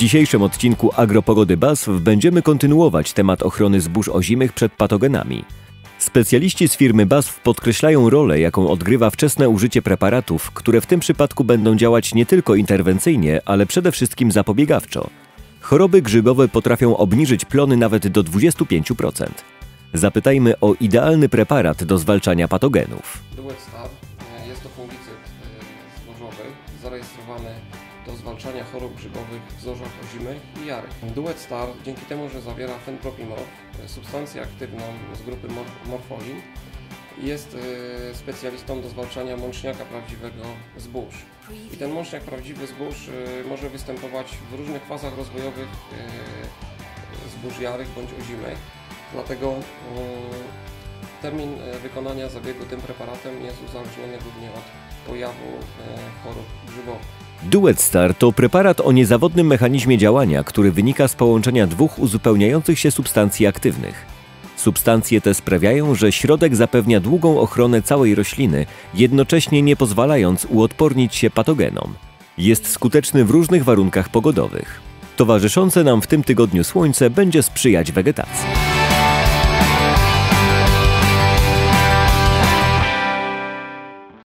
dzisiejszym odcinku Agropogody BASF będziemy kontynuować temat ochrony zbóż ozimych przed patogenami. Specjaliści z firmy BASF podkreślają rolę, jaką odgrywa wczesne użycie preparatów, które w tym przypadku będą działać nie tylko interwencyjnie, ale przede wszystkim zapobiegawczo. Choroby grzybowe potrafią obniżyć plony nawet do 25%. Zapytajmy o idealny preparat do zwalczania patogenów. E, jest to fungicyd zbożowy zarejestrowany do zwalczania chorób grzybowych w zorzach ozimych i jarek. Duet Star dzięki temu, że zawiera fenpropimor, e, substancję aktywną z grupy mor- morfolin, jest e, specjalistą do zwalczania mączniaka prawdziwego zbóż. I ten mączniak prawdziwy zbóż e, może występować w różnych fazach rozwojowych zbóż jarych bądź ozimek. Dlatego termin e, wykonania zabiegu tym preparatem jest uzależniony głównie od pojawu e, chorób grzybowych. Duet Star to preparat o niezawodnym mechanizmie działania, który wynika z połączenia dwóch uzupełniających się substancji aktywnych. Substancje te sprawiają, że środek zapewnia długą ochronę całej rośliny, jednocześnie nie pozwalając uodpornić się patogenom. Jest skuteczny w różnych warunkach pogodowych. Towarzyszące nam w tym tygodniu słońce będzie sprzyjać wegetacji.